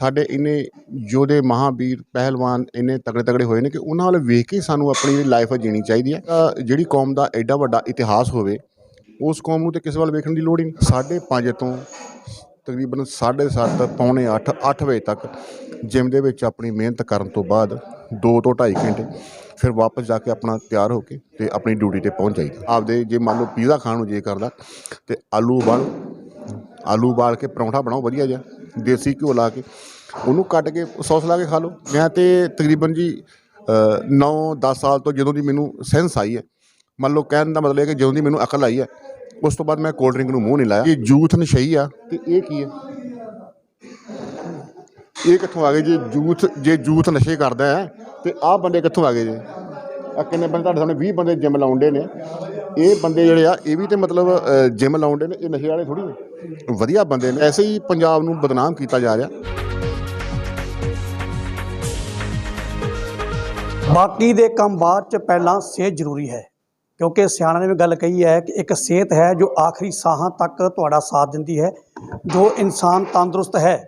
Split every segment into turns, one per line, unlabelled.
ਸਾਡੇ ਇੰਨੇ ਯੋਧੇ ਮਹਾਵੀਰ, ਪਹਿਲਵਾਨ ਇੰਨੇ ਤਗੜੇ ਤਗੜੇ ਹੋਏ ਨੇ ਕਿ ਉਹਨਾਂ ਵੱਲ ਵੇਖ ਕੇ ਸਾਨੂੰ ਆਪਣੀ ਲਾਈਫ ਜੀਣੀ ਚਾਹੀਦੀ ਹੈ ਜਿਹੜੀ ਕੌਮ ਦਾ ਐਡਾ ਵੱਡਾ ਇਤਿਹਾਸ ਹੋਵੇ, ਉਸ ਕੌਮ ਨੂੰ ਤੇ ਕਿਸੇ ਵੱਲ ਵੇਖਣ ਦੀ ਲੋੜ ਹੀ ਨਹੀਂ। ਸਾਢੇ ਪੰਜ ਤੋਂ ਤਕਰੀਬਨ 7:30 ਪੌਣੇ 8 8 ਵਜੇ ਤੱਕ ਜਿਮ ਦੇ ਵਿੱਚ ਆਪਣੀ ਮਿਹਨਤ ਕਰਨ ਤੋਂ ਬਾਅਦ 2 ਤੋਂ 2.5 ਘੰਟੇ ਫਿਰ ਵਾਪਸ ਜਾ ਕੇ ਆਪਣਾ ਤਿਆਰ ਹੋ ਕੇ ਤੇ ਆਪਣੀ ਡਿਊਟੀ ਤੇ ਪਹੁੰਚ ਜਾਈਦਾ। ਆਪਦੇ ਜੇ ਮੰਨ ਲਓ ਪੀਜ਼ਾ ਖਾਣ ਨੂੰ ਜੇ ਕਰਦਾ ਤੇ ਆਲੂ ਉਬਾਲ ਆਲੂ ਉਬਾਲ ਕੇ ਪਰੌਂਠਾ ਬਣਾਓ, ਵਧੀਆ ਜਿਹਾ। ਦੇਸੀ ਘਿਓ ਲਾ ਕੇ, ਉਹਨੂੰ ਕੱਟ ਕੇ ਸੌਸ ਲਾ ਕੇ ਖਾ ਲਓ। ਮੈਂ ਤੇ ਤਕਰੀਬਨ ਜੀ 9 10 ਸਾਲ ਤੋਂ ਜਦੋਂ ਦੀ ਮੈਨੂੰ ਸੈਂਸ ਆਈ ਹੈ, ਮੰਨ ਲਓ ਕਹਿਣ ਦਾ ਮਤਲਬ ਇਹ ਕਿ ਜਦੋਂ ਦੀ ਮੈਨੂੰ ਅਕਲ ਆਈ ਹੈ, ਉਸ ਤੋਂ ਬਾਅਦ ਮੈਂ ਕੋਲਡ ਡਰਿੰਕ ਨੂੰ ਮੂੰਹ ਨਹੀਂ ਲਾਇਆ। ਇਹ ਜੂਥ ਨਸ਼ਈ ਆ, ਤੇ ਇਹ ਕੀ ਹੈ? ਇਹ ਕਿੱਥੋਂ ਆ ਗਏ ਜੇ? ਜੂਥ ਜੇ ਜੂਥ ਨਸ਼ੇ ਕਰਦਾ ਹੈ, ਤੇ ਆਹ ਬੰਦੇ ਕਿੱਥੋਂ ਆ ਗਏ ਜੇ? ਆ ਕਿੰਨੇ ਬੰਦੇ ਤੁਹਾਡੇ ਸਾਹਮਣੇ 20 ਬੰਦੇ ਜਿਮ ਲਾਉਂਦੇ ਨੇ? ਇਹ ਬੰਦੇ ਜਿਹੜੇ ਆ, ਇਹ ਵੀ ਤੇ ਮਤਲਬ ਜਿਮ ਲਾਉਂਦੇ ਨੇ, ਇਹ ਨਸ਼ੇ ਵਾਲੇ ਥੋੜੀ ਨੇ? ਵਧੀਆ ਬੰਦੇ ਨੇ, ਐਸੇ ਹੀ ਪੰਜਾਬ ਨੂੰ ਬਦਨਾਮ ਕੀਤਾ ਜਾ ਰਿਹਾ।
ਬਾਕੀ ਦੇ ਕੰਮ ਬਾਅਦ ਚ ਪਹਿਲਾਂ ਸਿਹਤ ਜ਼ਰੂਰੀ ਹੈ, ਕਿਉਂਕਿ ਸਿਆਣਾ ਨੇ ਵੀ ਗੱਲ ਕਹੀ ਹੈ ਕਿ ਇੱਕ ਸਿਹਤ ਹੈ ਜੋ ਆਖਰੀ ਸਾਹਾਂ ਤੱਕ ਤੁਹਾਡਾ ਸਾਥ ਦਿੰਦੀ ਹੈ। ਜੋ ਇਨਸਾਨ ਤੰਦਰੁਸਤ ਹੈ,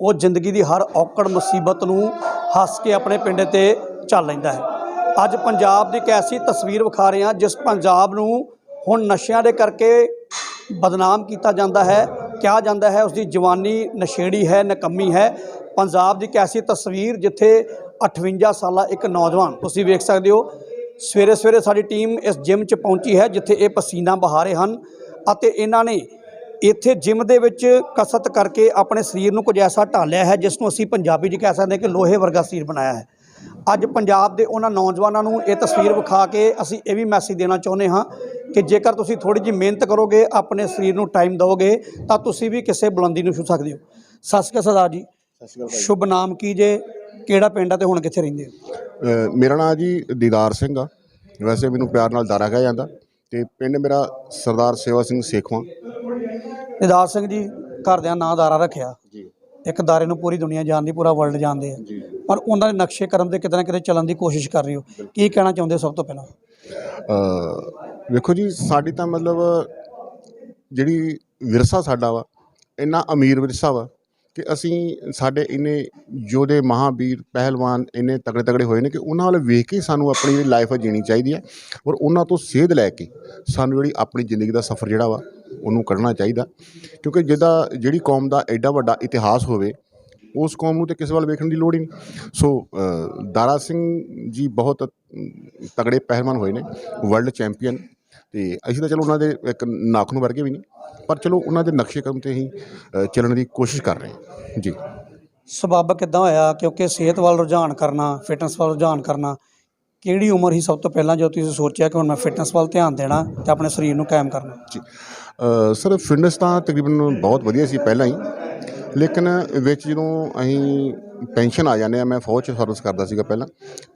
ਉਹ ਜ਼ਿੰਦਗੀ ਦੀ ਹਰ ਔਕੜ ਮੁਸੀਬਤ ਨੂੰ ਹੱਸ ਕੇ ਆਪਣੇ ਪਿੰਡ ਤੇ ਚੱਲ ਲੈਂਦਾ ਹੈ। ਅੱਜ ਪੰਜਾਬ ਦੀ ਇੱਕ ਐਸੀ ਤਸਵੀਰ ਵਿਖਾ ਰਹੇ ਹਾਂ, ਜਿਸ ਪੰਜਾਬ ਨੂੰ ਹੁਣ ਨਸ਼ਿਆਂ ਦੇ ਕਰਕੇ ਬਦਨਾਮ ਕੀਤਾ ਜਾਂਦਾ ਹੈ, ਕਿਹਾ ਜਾਂਦਾ ਹੈ ਉਸ ਦੀ ਜਵਾਨੀ ਨਸ਼ੇੜੀ ਹੈ, ਨਕੰਮੀ ਹੈ। ਪੰਜਾਬ ਦੀ ਇੱਕ ਐਸੀ ਤਸਵੀਰ ਜਿੱਥੇ 58 ਸਾਲਾ ਇੱਕ ਨੌਜਵਾਨ, ਤੁਸੀਂ ਵੇਖ ਸਕਦੇ ਹੋ, ਸਵੇਰੇ ਸਵੇਰੇ ਸਾਡੀ ਟੀਮ ਇਸ ਜਿਮ 'ਚ ਪਹੁੰਚੀ ਹੈ, ਜਿੱਥੇ ਇਹ ਪਸੀਨਾ ਬਹਾਰੇ ਹਨ ਅਤੇ ਇਹਨਾਂ ਨੇ ਇੱਥੇ ਜਿਮ ਦੇ ਵਿੱਚ ਕਸਰਤ ਕਰਕੇ ਆਪਣੇ ਸਰੀਰ ਨੂੰ ਕੁਝ ਐਸਾ ਢਾਲਿਆ ਹੈ, ਜਿਸ ਨੂੰ ਅਸੀਂ ਪੰਜਾਬੀ 'ਚ ਕਹਿ ਸਕਦੇ ਹਾਂ ਕਿ ਲੋਹੇ ਵਰਗਾ ਸਰੀਰ ਬਣਾਇਆ ਹੈ। ਅੱਜ ਪੰਜਾਬ ਦੇ ਉਹਨਾਂ ਨੌਜਵਾਨਾਂ ਨੂੰ ਇਹ ਤਸਵੀਰ ਵਿਖਾ ਕੇ ਅਸੀਂ ਇਹ ਵੀ ਮੈਸੇਜ ਦੇਣਾ ਚਾਹੁੰਦੇ ਹਾਂ ਕਿ ਜੇਕਰ ਤੁਸੀਂ ਥੋੜੀ ਜਿਹੀ ਮਿਹਨਤ ਕਰੋਗੇ ਆਪਣੇ ਸਰੀਰ ਨੂੰ ਟਾਈਮ ਦਿਓਗੇ ਤਾਂ ਤੁਸੀਂ ਵੀ ਕਿਸੇ ਬੁਲੰਦੀ ਨੂੰ ਛੂ ਸਕਦੇ ਹੋ। ਸਤਿ ਸ਼੍ਰੀ ਅਕਾਲ ਸਰਦਾਰ ਜੀ। ਸ਼ੁਭ ਨਾਮ ਕੀ ਜੇ? ਕਿਹੜਾ ਪਿੰਡ ਆ ਤੇ ਹੁਣ ਕਿੱਥੇ ਰਹਿੰਦੇ ਹੋ?
ਮੇਰਾ ਨਾਮ ਜੀ ਦੀਦਾਰ ਸਿੰਘ ਆ। ਵੈਸੇ ਮੈਨੂੰ ਪਿਆਰ ਨਾਲ ਦਾਰਾ ਕਿਹਾ ਜਾਂਦਾ। ਤੇ ਪਿੰਡ ਮੇਰਾ ਸਰਦਾਰ ਸੇਵਾ ਸਿੰਘ ਸੇਖਵਾਂ।
ਨਿਦਾਰ ਸਿੰਘ ਜੀ ਘਰਦਿਆਂ ਨਾਂ ਦਾਰਾ ਰੱਖਿਆ।
ਜੀ।
ਇੱਕ ਦਾਰੇ ਨੂੰ ਪੂਰੀ ਦੁਨੀਆ ਜਾਣਦੀ ਪੂਰਾ ਵਰਲਡ ਜਾਣਦੇ ਆ। ਪਰ ਉਹਨਾਂ ਦੇ ਨਕਸ਼ੇ ਕਰਮ ਦੇ ਕਿਤੇ ਨਾ ਕਿਤੇ ਚੱਲਣ ਦੀ ਕੋਸ਼ਿਸ਼ ਕਰ ਰਹੇ ਹੋ। ਕੀ ਕਹਿਣਾ ਚਾਹੁੰਦੇ ਹੋ ਸਭ ਤੋਂ ਪਹਿਲਾਂ?
ਵੇਖੋ ਜੀ ਸਾਡੀ ਤਾਂ ਮਤਲਬ ਜਿਹੜੀ ਵਿਰਸਾ ਸਾਡਾ ਵਾ ਇੰਨਾ ਅਮੀਰ ਵਿਰਸਾ ਵਾ ਕਿ ਅਸੀਂ ਸਾਡੇ ਇੰਨੇ ਯੋਧੇ ਮਹਾਵੀਰ ਪਹਿਲਵਾਨ ਇੰਨੇ ਤਗੜੇ ਤਗੜੇ ਹੋਏ ਨੇ ਕਿ ਉਹਨਾਂ ਵੱਲ ਵੇਖ ਕੇ ਸਾਨੂੰ ਆਪਣੀ ਜਿਹੜੀ ਲਾਈਫ ਆ ਜੀਣੀ ਚਾਹੀਦੀ ਹੈ ਔਰ ਉਹਨਾਂ ਤੋਂ ਸੇਧ ਲੈ ਕੇ ਸਾਨੂੰ ਜਿਹੜੀ ਆਪਣੀ ਜ਼ਿੰਦਗੀ ਦਾ ਸਫ਼ਰ ਜਿਹੜਾ ਵਾ, ਉਹਨੂੰ ਕੱਢਣਾ ਚਾਹੀਦਾ। ਕਿਉਂਕਿ ਜਿਹਦਾ, ਜਿਹੜੀ ਕੌਮ ਦਾ ਐਡਾ ਵੱਡਾ ਇਤਿਹਾਸ ਹੋਵੇ, ਉਸ ਕੌਮ ਨੂੰ ਤੇ ਕਿਸੇ ਵੱਲ ਵੇਖਣ ਦੀ ਲੋੜ ਹੀ ਨਹੀਂ। ਸੋ ਦਾਰਾ ਸਿੰਘ ਜੀ ਬਹੁਤ ਤਗੜੇ ਪਹਿਲਵਾਨ ਹੋਏ ਨੇ ਵਰਲਡ ਚੈਂਪੀਅਨ ਤੇ ਅਸੀਂ ਤਾਂ ਚਲੋ ਉਹਨਾਂ ਦੇ ਇੱਕ ਨਾਖ ਨੂੰ ਵਰਗੇ ਵੀ ਨਹੀਂ। ਪਰ ਚਲੋ ਉਹਨਾਂ ਦੇ ਨਕਸ਼ੇ ਕਦਮ ਤੇ ਹੀ ਚੱਲਣ ਦੀ ਕੋਸ਼ਿਸ਼ ਕਰ ਰਹੇ ਹਾਂ। ਜੀ।
ਸਬੱਬ ਕਿੱਦਾਂ ਹੋਇਆ? ਕਿਉਂਕਿ ਸਿਹਤ ਵੱਲ ਰੁਝਾਨ ਕਰਨਾ ਫਿਟਨੈਸ ਵੱਲ ਰੁਝਾਨ ਕਰਨਾ ਕਿਹੜੀ ਉਮਰ ਸੀ ਸਭ ਤੋਂ ਪਹਿਲਾਂ ਜਦੋਂ ਤੁਸੀਂ ਸੋਚਿਆ ਕਿ ਹੁਣ ਮੈਂ ਫਿਟਨੈਸ ਵੱਲ ਧਿਆਨ ਦੇਣਾ ਤੇ ਆਪਣੇ ਸਰੀਰ ਨੂੰ ਕਾਇਮ ਕਰਨਾ?
ਜੀ। ਸਰ ਫਿਟਨੈਸ ਤਾਂ ਤਕਰੀਬਨ ਬਹੁਤ ਵਧੀਆ ਸੀ ਪਹਿਲਾਂ ਹੀ। ਲੇਕਿਨ ਵਿੱਚ ਜਦੋਂ ਅਸੀਂ ਪੈਨਸ਼ਨ ਆ ਜਾਂਦੇ ਆ ਮੈਂ ਫੌਜ 'ਚ ਸਰਵਿਸ ਕਰਦਾ ਸੀਗਾ ਪਹਿਲਾਂ।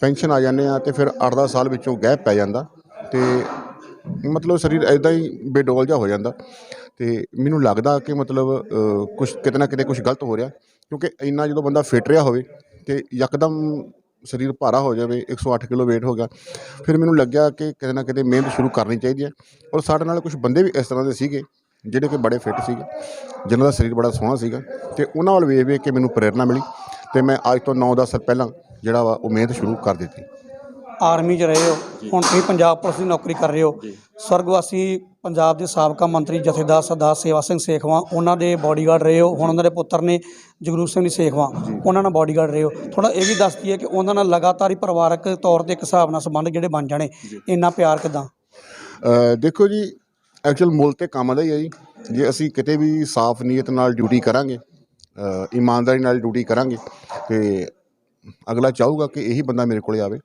ਪੈਨਸ਼ਨ ਆ ਜਾਂਦੇ ਆ ਤੇ ਫਿਰ 8-10 ਸਾਲ ਵਿੱਚੋਂ ਗੈਪ ਪੈ ਜਾਂਦਾ ਤੇ ਮਤਲਬ ਸਰੀਰ ਐਦਾਂ ਹੀ ਬੇਡੋਲ ਜਿਹਾ ਹੋ ਜਾਂਦਾ। ਤੇ ਮੈਨੂੰ ਲੱਗਦਾ ਕਿ ਮਤਲਬ ਕੁਝ ਕਿਤੇ ਨਾ ਕਿਤੇ ਕੁਝ ਗਲਤ ਹੋ ਰਿਹਾ ਕਿਉਂਕਿ ਇੰਨਾ ਜਦੋਂ ਬੰਦਾ ਫਿਟ ਰਿਹਾ ਹੋਵੇ ਤੇ ਯਕਦਮ ਸਰੀਰ ਭਾਰਾ ਹੋ ਜਾਵੇ 108 ਕਿਲੋ weight ਹੋ ਗਿਆ, ਫਿਰ ਮੈਨੂੰ ਲੱਗਿਆ ਕਿ ਕਿਤੇ ਨਾ ਕਿਤੇ ਮਿਹਨਤ ਸ਼ੁਰੂ ਕਰਨੀ ਚਾਹੀਦੀ ਹੈ। ਔਰ ਸਾਡੇ ਨਾਲ ਕੁਝ ਬੰਦੇ ਵੀ ਇਸ ਤਰ੍ਹਾਂ ਦੇ ਸੀਗੇ, ਜਿਹੜੇ ਕਿ ਬੜੇ ਫਿੱਟ ਸੀਗੇ, ਜਿਨ੍ਹਾਂ ਦਾ ਸਰੀਰ ਬੜਾ ਸੋਹਣਾ ਸੀਗਾ ਤੇ ਉਹਨਾਂ ਵੱਲ ਵੇਖ ਵੇਖ ਕੇ ਮੈਨੂੰ ਪ੍ਰੇਰਣਾ ਮਿਲੀ ਤੇ ਮੈਂ ਅੱਜ ਤੋਂ 9-10 ਸਾਲ ਪਹਿਲਾਂ ਜਿਹੜਾ ਵਾ ਉਹ ਮਿਹਨਤ ਸ਼ੁਰੂ ਕਰ ਦਿੱਤੀ।
ਆਰਮੀ 'ਚ ਰਹੇ ਹੋ ਹੁਣ ਤੁਸੀਂ ਪੰਜਾਬ ਪੁਲਿਸ ਦੀ ਨੌਕਰੀ ਕਰ ਰਹੇ ਹੋ। ਸਵਰਗਵਾਸੀ ਪੰਜਾਬ ਦੇ ਸਾਬਕਾ ਮੰਤਰੀ ਜਥੇਦਾਰ ਸਰਦਾਰ ਸੇਵਾ ਸਿੰਘ ਸੇਖਵਾਂ ਉਹਨਾਂ ਦੇ ਬਾਡੀਗਾਰਡ ਰਹੇ ਹੋ ਹੁਣ ਉਹਨਾਂ ਦੇ ਪੁੱਤਰ ਨੇ ਜਗਰੂਪ ਸਿੰਘ ਸੇਖਵਾਂ ਉਹਨਾਂ ਨਾਲ ਬਾਡੀਗਾਰਡ ਰਹੇ ਹੋ। ਥੋੜਾ ਇਹ ਵੀ ਦੱਸ ਦਈਏ ਕਿ ਉਹਨਾਂ ਨਾਲ ਲਗਾਤਾਰ ਹੀ ਪਰਿਵਾਰਕ ਤੌਰ ਤੇ ਇੱਕ ਹਿਸਾਬ ਨਾਲ ਸੰਬੰਧ ਜਿਹੜੇ ਬਣ ਜਾਣੇ ਇੰਨਾ ਪਿਆਰ ਕਿਦਾਂ?
ਦੇਖੋ ਜੀ ਐਕਚੁਅਲ ਮੁੱਲ ਤੇ ਕੰਮ ਦਾ ਹੀ ਹੈ ਜੀ। ਜੇ ਅਸੀਂ ਕਿਤੇ ਵੀ ਸਾਫ਼ ਨੀਅਤ ਨਾਲ ਡਿਊਟੀ ਕਰਾਂਗੇ ਇਮਾਨਦਾਰੀ ਨਾਲ ਡਿਊਟੀ ਕਰਾਂਗੇ ਤੇ ਅਗਲਾ ਚਾਹੂਗਾ ਕਿ ਇਹੀ ਬੰਦਾ ਮੇਰੇ ਕੋਲੇ ਆਵੇ।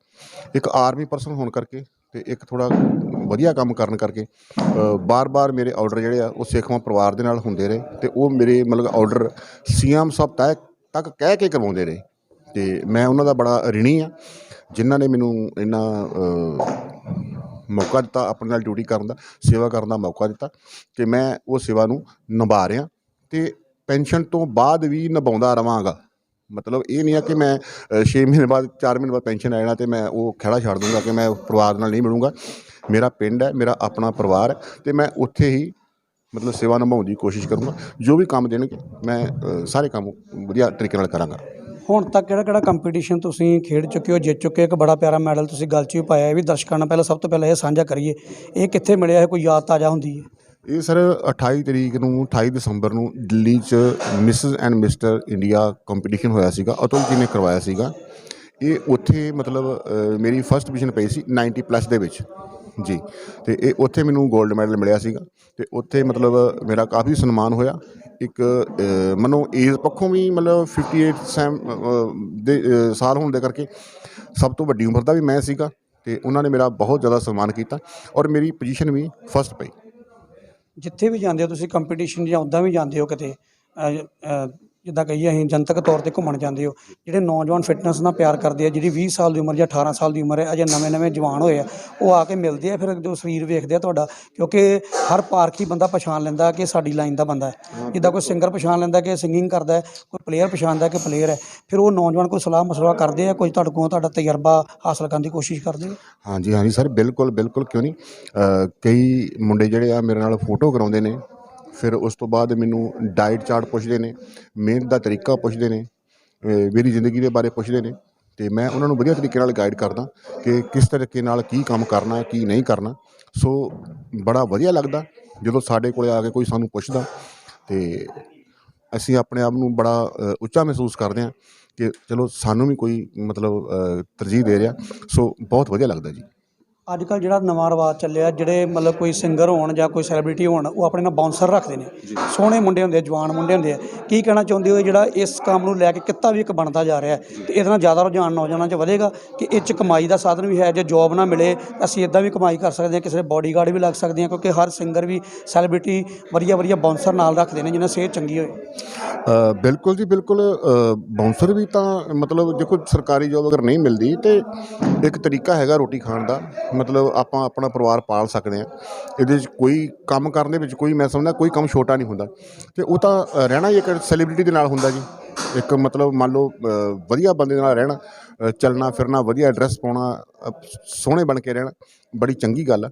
ਇੱਕ ਆਰਮੀ ਪਰਸਨ ਹੋਣ ਕਰਕੇ ਤੇ ਇੱਕ ਥੋੜਾ ਵਧੀਆ ਕੰਮ ਕਰਨ ਕਰਕੇ ਬਾਰ-ਬਾਰ ਮੇਰੇ ਆਰਡਰ ਜਿਹੜੇ ਆ, ਉਹ ਸੇਖਵਾਂ ਪਰਿਵਾਰ ਦੇ ਨਾਲ ਹੁੰਦੇ ਰਹੇ ਤੇ ਉਹ ਮੇਰੇ ਮਤਲਬ ਆਰਡਰ ਸੀਐਮ ਸਾਹਿਬ ਤੱਕ ਤੱਕ ਕਹਿ ਕੇ ਕਰਵਾਉਂਦੇ ਰਹੇ। ਤੇ ਮੈਂ ਉਹਨਾਂ ਦਾ ਬੜਾ ਰਿਣੀ ਆ, ਜਿਨ੍ਹਾਂ ਨੇ ਮੈਨੂੰ ਇੰਨਾ ਮੌਕਾ ਦਿੱਤਾ ਆਪਣੇ ਨਾਲ ਡਿਊਟੀ ਕਰਨ ਦਾ, ਸੇਵਾ ਕਰਨ ਦਾ ਮੌਕਾ ਦਿੱਤਾ ਕਿ ਮੈਂ ਉਹ ਸੇਵਾ ਨੂੰ ਨਿਭਾ ਰਿਹਾ ਤੇ ਪੈਨਸ਼ਨ ਤੋਂ ਬਾਅਦ ਵੀ ਨਿਭਾਉਂਦਾ ਰਵਾਂਗਾ। ਮਤਲਬ ਇਹ ਨਹੀਂ ਆ ਕਿ ਮੈਂ 6 ਮਹੀਨੇ ਬਾਅਦ 4 ਮਹੀਨੇ ਬਾਅਦ ਪੈਨਸ਼ਨ ਆ ਜਾਣਾ ਤੇ ਮੈਂ ਉਹ ਖੜਾ ਛੱਡ ਦੂੰਗਾ ਕਿ ਮੈਂ ਪਰਿਵਾਰ ਨਾਲ ਨਹੀਂ ਮਿਲੂੰਗਾ। ਮੇਰਾ ਪਿੰਡ ਹੈ, ਮੇਰਾ ਆਪਣਾ ਪਰਿਵਾਰ ਹੈ ਤੇ ਮੈਂ ਉੱਥੇ ਹੀ ਮਤਲਬ ਸੇਵਾ ਨਿਭਾਉਣ ਦੀ ਕੋਸ਼ਿਸ਼ ਕਰੂੰਗਾ। ਜੋ ਵੀ ਕੰਮ ਦੇਣਗੇ, ਮੈਂ ਸਾਰੇ ਕੰਮ ਵਧੀਆ ਤਰੀਕੇ ਨਾਲ ਕਰਾਂਗਾ।
ਹੁਣ ਤੱਕ ਕਿਹੜਾ ਕਿਹੜਾ ਕੰਪੀਟੀਸ਼ਨ ਤੁਸੀਂ ਖੇਡ ਚੁੱਕੇ ਹੋ, ਜਿੱਤ ਚੁੱਕੇ ਹੋ? ਇੱਕ ਬੜਾ ਪਿਆਰਾ ਮੈਡਲ ਤੁਸੀਂ ਗੱਲ 'ਚ ਵੀ ਪਾਇਆ, ਇਹ ਵੀ ਦਰਸ਼ਕਾਂ ਨਾਲ ਪਹਿਲਾਂ ਸਭ ਤੋਂ ਪਹਿਲਾਂ ਇਹ ਸਾਂਝਾ ਕਰੀਏ। ਇਹ ਕਿੱਥੇ ਮਿਲਿਆ? ਹੈ ਕੋਈ ਯਾਦ ਤਾਜ਼ਾ ਹੁੰਦੀ ਹੈ।
ਇਹ ਸਰ 28 ਤਰੀਕ ਨੂੰ 28 ਦਸੰਬਰ ਨੂੰ ਦਿੱਲੀ 'ਚ Mrs and Mister India competition ਹੋਇਆ ਸੀਗਾ ਅਤੁਲ ਜੀ ਨੇ ਕਰਵਾਇਆ ਸੀਗਾ। ਇਹ ਉੱਥੇ ਮਤਲਬ ਅ, ਮੇਰੀ ਫਰਸਟ ਪੋਜੀਸ਼ਨ ਪਈ ਸੀ 90 ਪਲੱਸ ਦੇ ਵਿੱਚ। ਜੀ ਤੇ ਇਹ ਉੱਥੇ ਮੈਨੂੰ 골ਡ ਮੈਡਲ ਮਿਲਿਆ ਸੀਗਾ। ਤੇ ਉੱਥੇ ਮਤਲਬ ਮੇਰਾ ਕਾਫੀ ਸਨਮਾਨ ਹੋਇਆ। ਇੱਕ ਅ, ਮੈਨੂੰ ਏਜ ਪੱਖੋਂ ਵੀ ਮਤਲਬ 58 ਸੈਮ ਅ, ਦੇ ਅ, ਸਾਲ ਹੋਣ ਦੇ ਕਰਕੇ ਸਭ ਤੋਂ ਵੱਡੀ ਉਮਰ ਦਾ ਵੀ ਮੈਂ ਸੀਗਾ। ਤੇ ਉਹਨਾਂ ਨੇ ਮੇਰਾ ਬਹੁਤ ਜ਼ਿਆਦਾ ਸਨਮਾਨ ਕੀਤਾ। ਔਰ ਮੇਰੀ ਪੋਜੀਸ਼ਨ ਵੀ ਫਸਟ ਪਈ।
ਜਿੱਥੇ ਵੀ ਜਾਂਦੇ ਹੋ ਤੁਸੀਂ ਕੰਪੀਟੀਸ਼ਨ ਜਾਂ ਉੱਦਾਂ ਵੀ ਜਾਂਦੇ ਹੋ ਕਿਤੇ ਜਿੱਦਾਂ ਕਹੀਏ ਅਸੀਂ ਜਨਤਕ ਤੌਰ ਤੇ ਘੁੰਮਣ ਜਾਂਦੇ ਹੋ। ਜਿਹੜੇ ਨੌਜਵਾਨ ਫਿਟਨੈਸ ਨਾਲ ਪਿਆਰ ਕਰਦੇ ਆ ਜਿਹੜੀ 20 ਸਾਲ ਦੀ ਉਮਰ ਜਾਂ 18 ਸਾਲ ਦੀ ਉਮਰ ਹੈ ਅਜੇ ਨਵੇਂ ਨਵੇਂ ਜਵਾਨ ਹੋਏ ਆ ਉਹ ਆ ਕੇ ਮਿਲਦੇ ਆ ਫਿਰ ਜੋ ਸਰੀਰ ਵੇਖਦੇ ਆ ਤੁਹਾਡਾ ਕਿਉਂਕਿ ਹਰ ਪਾਰਖੀ ਬੰਦਾ ਪਛਾਣ ਲੈਂਦਾ ਕਿ ਸਾਡੀ ਲਾਈਨ ਦਾ ਬੰਦਾ ਹੈ। ਜਿੱਦਾਂ ਕੋਈ ਸਿੰਗਰ ਪਛਾਣ ਲੈਂਦਾ ਕਿ ਸਿੰਗਿੰਗ ਕਰਦਾ ਹੈ ਕੋਈ ਪਲੇਅਰ ਪਛਾਣਦਾ ਕਿ ਪਲੇਅਰ ਹੈ ਫਿਰ ਉਹ ਨੌਜਵਾਨ ਕੋਈ ਸਲਾਹ ਮਸ਼ਵਰਾ ਕਰਦੇ ਆ ਕੋਈ ਤੁਹਾਡੇ ਕੋਲ ਤੁਹਾਡਾ ਤਜਰਬਾ ਹਾਸਲ ਕਰਨ ਦੀ ਕੋਸ਼ਿਸ਼ ਕਰਦੇ ਆ?
ਹਾਂਜੀ ਹਾਂਜੀ ਸਰ ਬਿਲਕੁਲ ਬਿਲਕੁਲ ਕਿਉਂ ਨਹੀਂ? ਕਈ ਮੁੰਡੇ ਜਿਹੜੇ ਆ ਮੇਰੇ ਨਾਲ ਫੋਟੋ ਕਰਾਉਂਦੇ ਨੇ ਫਿਰ ਉਸ ਤੋਂ ਬਾਅਦ ਮੈਨੂੰ ਡਾਈਟ ਚਾਰਟ ਪੁੱਛਦੇ ਨੇ, ਮਿਹਨਤ ਦਾ ਤਰੀਕਾ ਪੁੱਛਦੇ ਨੇ ਮੇਰੀ ਜ਼ਿੰਦਗੀ ਦੇ ਬਾਰੇ ਪੁੱਛਦੇ ਨੇ ਤੇ ਮੈਂ ਉਹਨਾਂ ਨੂੰ ਵਧੀਆ ਤਰੀਕੇ ਨਾਲ ਗਾਈਡ ਕਰਦਾ ਕਿ ਕਿਸ ਤਰੀਕੇ ਨਾਲ ਕੀ ਕੰਮ ਕਰਨਾ ਹੈ ਕੀ ਨਹੀਂ ਕਰਨਾ। ਸੋ ਬੜਾ ਵਧੀਆ ਲੱਗਦਾ ਜਦੋਂ ਸਾਡੇ ਕੋਲੇ ਆ ਕੇ ਕੋਈ ਸਾਨੂੰ ਪੁੱਛਦਾ ਤੇ ਅਸੀਂ ਆਪਣੇ ਆਪ ਨੂੰ ਬੜਾ ਉੱਚਾ ਮਹਿਸੂਸ ਕਰਦੇ ਹਾਂ ਕਿ ਚਲੋ ਸਾਨੂੰ ਵੀ ਕੋਈ ਮਤਲਬ ਤਰਜੀਹ ਦੇ ਰਿਹਾ। ਸੋ ਬਹੁਤ ਵਧੀਆ ਲੱਗਦਾ ਜੀ।
ਅੱਜ ਕੱਲ ਜਿਹੜਾ ਨਵਾਂ ਰਿਵਾਜ ਚੱਲਿਆ ਜਿਹੜੇ ਮਤਲਬ ਕੋਈ ਸਿੰਗਰ ਹੋਣ ਜਾਂ ਕੋਈ ਸੈਲੀਬ੍ਰਿਟੀ ਹੋਣ ਉਹ ਆਪਣੇ ਨਾਲ ਬਾਉਂਸਰ ਰੱਖਦੇ ਨੇ। ਸੋਹਣੇ ਮੁੰਡੇ ਹੁੰਦੇ ਆ ਜਵਾਨ ਮੁੰਡੇ ਹੁੰਦੇ ਆ। ਕੀ ਕਹਿਣਾ ਚਾਹੁੰਦੇ ਹੋ ਜਿਹੜਾ ਇਸ ਕੰਮ ਨੂੰ ਲੈ ਕੇ ਕਿੱਤਾ ਵੀ ਇੱਕ ਬਣਦਾ ਜਾ ਰਿਹਾ ਹੈ? ਤੇ ਇਹਦੇ ਨਾਲ ਜ਼ਿਆਦਾ ਰੁਝਾਨ ਨੌਜਵਾਨਾਂ 'ਚ ਵਧੇਗਾ ਕਿ ਇਹ 'ਚ ਕਮਾਈ ਦਾ ਸਾਧਨ ਵੀ ਹੈ ਜੇ ਜੌਬ ਨਾ ਮਿਲੇ ਅਸੀਂ ਇਦਾਂ ਵੀ ਕਮਾਈ ਕਰ ਸਕਦੇ ਹਾਂ ਕਿਸੇ ਦੇ ਬਾਡੀਗਾਰਡ ਵੀ ਲੱਗ ਸਕਦੇ ਹਾਂ ਕਿਉਂਕਿ ਹਰ ਸਿੰਗਰ ਵੀ ਸੈਲੀਬ੍ਰਿਟੀ ਵਧੀਆ ਵਧੀਆ ਬਾਉਂਸਰ ਨਾਲ ਰੱਖਦੇ ਨੇ ਜਿਹਨਾਂ ਸਿਹਤ ਚੰਗੀ ਹੋਏ।
ਬਿਲਕੁਲ ਜੀ ਬਿਲਕੁਲ ਬਾਉਂਸਰ ਵੀ ਤਾਂ ਮਤਲਬ ਦੇਖੋ ਸਰਕਾਰੀ ਜੋਬ ਅਗਰ ਨਹੀਂ ਮਿਲਦੀ ਤੇ ਇੱਕ ਤਰੀਕਾ ਹੈਗਾ ਰੋਟੀ ਖਾਣ ਦਾ। ਮਤਲਬ ਆਪਾਂ ਆਪਣਾ ਪਰਿਵਾਰ ਪਾਲ ਸਕਦੇ ਹਾਂ। ਇਹਦੇ 'ਚ ਕੋਈ ਕੰਮ ਕਰਨ ਦੇ ਵਿੱਚ ਕੋਈ ਮੈਂ ਸਮਝਦਾ ਕੋਈ ਕੰਮ ਛੋਟਾ ਨਹੀਂ ਹੁੰਦਾ। ਤੇ ਉਹ ਤਾਂ ਰਹਿਣਾ ਹੀ ਇੱਕ ਸੈਲੀਬ੍ਰਿਟੀ ਦੇ ਨਾਲ ਹੁੰਦਾ ਜੀ। ਇੱਕ ਮਤਲਬ ਮੰਨ ਲਓ ਵਧੀਆ ਬੰਦੇ ਨਾਲ ਰਹਿਣਾ ਚੱਲਣਾ, ਫਿਰਨਾ, ਵਧੀਆ ਐਡਰੈਸ ਪਾਉਣਾ ਸੋਹਣੇ ਬਣ ਕੇ ਰਹਿਣਾ, ਬੜੀ ਚੰਗੀ ਗੱਲ ਹੈ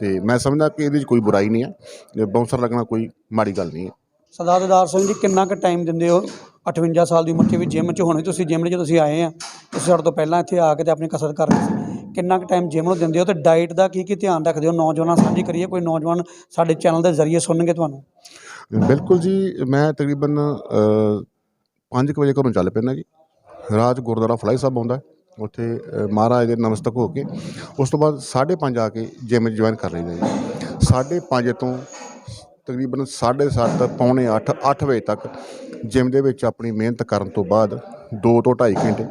ਤੇ ਮੈਂ ਸਮਝਦਾ ਕਿ ਇਹਦੇ 'ਚ ਕੋਈ ਬੁਰਾਈ ਨਹੀਂ ਹੈ ਬਾਉਂਸਰ ਲੱਗਣਾ ਕੋਈ ਮਾੜੀ ਗੱਲ ਨਹੀਂ ਹੈ
ਸਰਦਾਰ ਦਿਦਾਰ ਸਿੰਘ ਜੀ, ਕਿੰਨਾ ਕੁ ਟਾਈਮ ਦਿੰਦੇ ਹੋ? 58 ਸਾਲ ਦੀ ਉਮਰ 'ਚ ਵੀ ਜਿਮ 'ਚ ਹੋਣੇ। ਤੁਸੀਂ ਜਿਮ 'ਚ ਤੁਸੀਂ ਆਏ ਆ, ਤੁਸੀਂ ਸਾਡੇ ਤੋਂ ਪਹਿਲਾਂ ਇੱਥੇ ਆ ਕੇ ਤੇ ਆਪਣੀ ਕਸਰਤ ਕਰ ਰਹੇ ਸੀ। ਕਿੰਨਾ ਕੁ ਟਾਈਮ ਜਿਮ ਨੂੰ ਦਿੰਦੇ ਹੋ ਤੇ ਡਾਈਟ ਦਾ ਕੀ ਕੀ ਧਿਆਨ ਰੱਖਦੇ ਹੋ? ਨੌਜਵਾਨਾਂ ਸਾਂਝੀ ਕਰੀਏ, ਕੋਈ ਨੌਜਵਾਨ ਸਾਡੇ ਚੈਨਲ ਦੇ ਜ਼ਰੀਏ ਸੁਣਨਗੇ ਤੁਹਾਨੂੰ?
ਬਿਲਕੁਲ ਜੀ, ਮੈਂ ਤਕਰੀਬਨ 5 ਵਜੇ ਘਰੋਂ ਚੱਲ ਪੈਂਦਾ ਜੀ। ਰਾਜ ਗੁਰਦੁਆਰਾ ਫਲਾਈ ਸਾਹਿਬ ਆਉਂਦਾ ਉੱਥੇ ਮਹਾਰਾਜ ਦੇ ਨਮਸਤਕ ਹੋ ਕੇ, ਉਸ ਤੋਂ ਬਾਅਦ 5:30 ਆ ਕੇ ਜਿਮ ਜੁਆਇਨ ਕਰ ਲਈਦਾ ਜੀ। 5:30 ਤੋਂ ਤਕਰੀਬਨ 7:30 ਪੌਣੇ 8 8 ਵਜੇ ਤੱਕ ਜਿਮ ਦੇ ਵਿੱਚ ਆਪਣੀ ਮਿਹਨਤ ਕਰਨ ਤੋਂ ਬਾਅਦ 2 ਤੋਂ 2.5 ਘੰਟੇ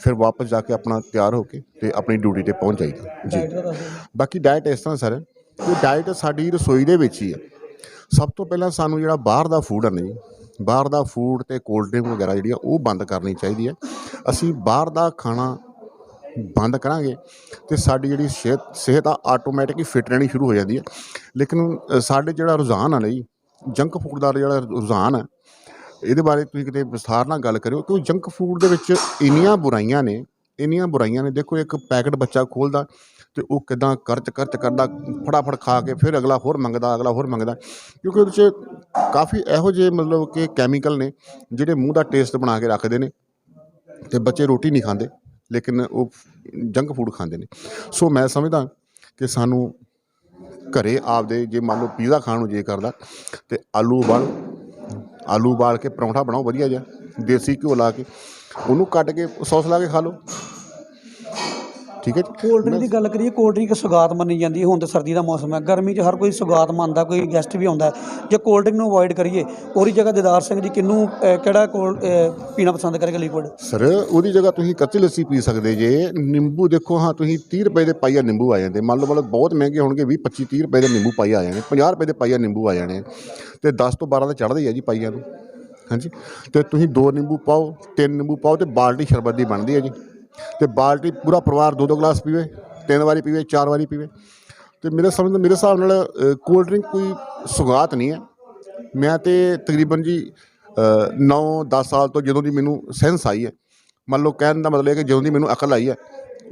ਫਿਰ ਵਾਪਸ ਜਾ ਕੇ ਆਪਣਾ ਤਿਆਰ ਹੋ ਕੇ ਤੇ ਆਪਣੀ ਡਿਊਟੀ ਤੇ ਪਹੁੰਚ ਜਾਈਦਾ। ਜੀ।
ਦਾ
ਬਾਕੀ ਡਾਈਟ ਇਸ ਤਰ੍ਹਾਂ ਸਰ ਕਿ ਡਾਈਟ ਸਾਡੀ ਰਸੋਈ ਦੇ ਵਿੱਚ ਹੀ ਹੈ। ਸਭ ਤੋਂ ਪਹਿਲਾਂ ਸਾਨੂੰ ਜਿਹੜਾ ਬਾਹਰ ਦਾ ਫੂਡ ਹੈ ਨਾ ਜੀ ਬਾਹਰ ਦਾ ਫੂਡ ਤੇ ਕੋਲਡ ਡਰਿੰਕ ਵਗੈਰਾ ਜਿਹੜੀ ਆ ਉਹ ਬੰਦ ਕਰਨੀ ਚਾਹੀਦੀ ਹੈ। ਅਸੀਂ ਬਾਹਰ ਦਾ ਖਾਣਾ ਬੰਦ ਕਰਾਂਗੇ ਤੇ ਸਾਡੀ ਜਿਹੜੀ ਸਿਹਤ ਸਿਹਤ ਆ ਆਟੋਮੈਟਿਕ ਹੀ ਫਿਟ ਰਹਿਣੀ ਸ਼ੁਰੂ ਹੋ ਜਾਂਦੀ ਹੈ। ਲੇਕਿਨ ਸਾਡੇ ਜਿਹੜਾ ਰੁਝਾਨ ਆ ਜੀ ਜੰਕ ਫੂਡ ਦਾ ਜਿਹੜਾ ਰੁਝਾਨ ਹੈ ਇਹਦੇ ਬਾਰੇ ਤੁਸੀਂ ਕਿਤੇ ਵਿਸਥਾਰ ਨਾਲ ਗੱਲ ਕਰਿਓ ਕਿਉਂਕਿ ਜੰਕ ਫੂਡ ਦੇ ਵਿੱਚ ਇੰਨੀਆਂ ਬੁਰਾਈਆਂ ਨੇ, ਇੰਨੀਆਂ ਬੁਰਾਈਆਂ ਨੇ, ਦੇਖੋ ਇੱਕ ਪੈਕਟ ਬੱਚਾ ਖੋਲਦਾ ਤੇ ਉਹ ਕਿਦਾਂ ਕਰਚ ਕਰਚ ਕਰਦਾ, ਫਟਾਫਟ ਖਾ ਕੇ ਫਿਰ ਅਗਲਾ ਹੋਰ ਮੰਗਦਾ, ਅਗਲਾ ਹੋਰ ਮੰਗਦਾ, ਕਿਉਂਕਿ ਉਹਦੇ 'ਚ ਕਾਫੀ ਇਹੋ ਜਿਹੇ ਮਤਲਬ ਕਿ ਕੈਮੀਕਲ ਨੇ ਜਿਹੜੇ ਮੂੰਹ ਦਾ ਟੇਸਟ ਬਣਾ ਕੇ ਰੱਖਦੇ ਨੇ ਤੇ ਬੱਚੇ ਰੋਟੀ ਨਹੀਂ ਖਾਂਦੇ, ਲੇਕਿਨ ਉਹ ਜੰਕ ਫੂਡ ਖਾਂਦੇ ਨੇ। ਸੋ ਮੈਂ ਸਮਝਦਾ ਕਿ ਸਾਨੂੰ ਘਰੇ ਆਪਦੇ, ਜੇ ਮੰਨ ਲਓ ਪੀਜ਼ਾ ਖਾਣ ਨੂੰ ਜੇ ਕਰਦਾ ਤੇ ਆਲੂ ਉਬਾਲ ਆਲੂ ਉਬਾਲ ਕੇ ਪਰੌਂਠਾ ਬਣਾਓ, ਵਧੀਆ ਜਿਹਾ, ਦੇਸੀ ਘਿਓ ਲਾ ਕੇ, ਉਹਨੂੰ ਕੱਟ ਕੇ ਸੌਸ ਲਾ ਕੇ ਖਾ ਲਓ। ਠੀਕ ਹੈ ਜੀ।
ਕੋਲਡ ਡਰਿੰਕ ਦੀ ਗੱਲ ਕਰੀਏ ਕੋਲਡ ਡਰਿੰਕ ਸੁਗਾਤ ਮੰਨੀ ਜਾਂਦੀ ਹੈ ਹੁਣ ਤਾਂ ਸਰਦੀ ਦਾ ਮੌਸਮ ਹੈ। ਗਰਮੀ 'ਚ ਹਰ ਕੋਈ ਸੁਗਾਤ ਮੰਨਦਾ ਕੋਈ ਗੈਸਟ ਵੀ ਆਉਂਦਾ ਹੈ। ਜੇ ਕੋਲਡ ਡਰਿੰਕ ਨੂੰ ਅਵੋਇਡ ਕਰੀਏ ਉਹਦੀ ਜਗ੍ਹਾ ਦਿਦਾਰ ਸਿੰਘ ਜੀ ਕਿਹਨੂੰ ਕਿਹੜਾ ਕੋਲ ਪੀਣਾ ਪਸੰਦ ਕਰੇਗਾ ਲਿਕੁਇਡ
ਸਰ ਉਹਦੀ ਜਗ੍ਹਾ ਤੁਸੀਂ ਕੱਚੀ ਲੱਸੀ ਪੀ ਸਕਦੇ ਜੇ। ਨਿੰਬੂ ਦੇਖੋ ਹਾਂ ਤੁਸੀਂ 30 ਰੁਪਏ ਦੇ ਪਾਈਆ ਨਿੰਬੂ ਆ ਜਾਂਦੇ। ਮੰਨ ਲਓ ਮਤਲਬ ਬਹੁਤ ਮਹਿੰਗੇ ਹੋਣਗੇ 20 25 30 ਰੁਪਏ ਦੇ ਨਿੰਬੂ ਪਾਈਆ ਆ ਜਾਣੇ 50 ਰੁਪਏ ਦੇ ਪਾਈਆ ਨਿੰਬੂ ਆ ਜਾਣੇ। ਤੇ 10 ਤੋਂ 12 ਤਾਂ ਚੜ੍ਹਦੇ ਹੀ ਆ ਜੀ ਪਾਈਆ ਨੂੰ ਹਾਂਜੀ। ਤੇ ਤੁਸੀਂ ਦੋ ਨਿੰਬੂ ਪਾਓ ਤਿੰਨ ਨਿੰਬੂ ਪਾਓ ਤੇ ਬਾਲਟੀ ਸ਼ਰਬਤ ਦੀ ਬਣਦੀ ਹੈ ਜੀ। ਤੇ ਬਾਲਟੀ ਪੂਰਾ ਪਰਿਵਾਰ ਦੋ ਦੋ ਗਲਾਸ ਪੀਵੇ, ਤਿੰਨ ਵਾਰੀ ਪੀਵੇ, ਚਾਰ ਵਾਰੀ ਪੀਵੇ। ਤੇ ਮੇਰੇ ਸਮਝ ਮੇਰੇ ਹਿਸਾਬ ਨਾਲ ਕੋਲਡ ਡਰਿੰਕ ਕੋਈ ਸੁਗਾਤ ਨਹੀਂ ਹੈ। ਮੈਂ ਤੇ ਤਕਰੀਬਨ ਜੀ 9 10 ਸਾਲ ਤੋਂ ਜਦੋਂ ਦੀ ਮੈਨੂੰ ਸੈਂਸ ਆਈ ਹੈ, ਮੰਨ ਲਓ ਕਹਿਣ ਦਾ ਮਤਲਬ ਹੈ ਕਿ ਜਦੋਂ ਦੀ ਮੈਨੂੰ ਅਕਲ ਆਈ ਹੈ,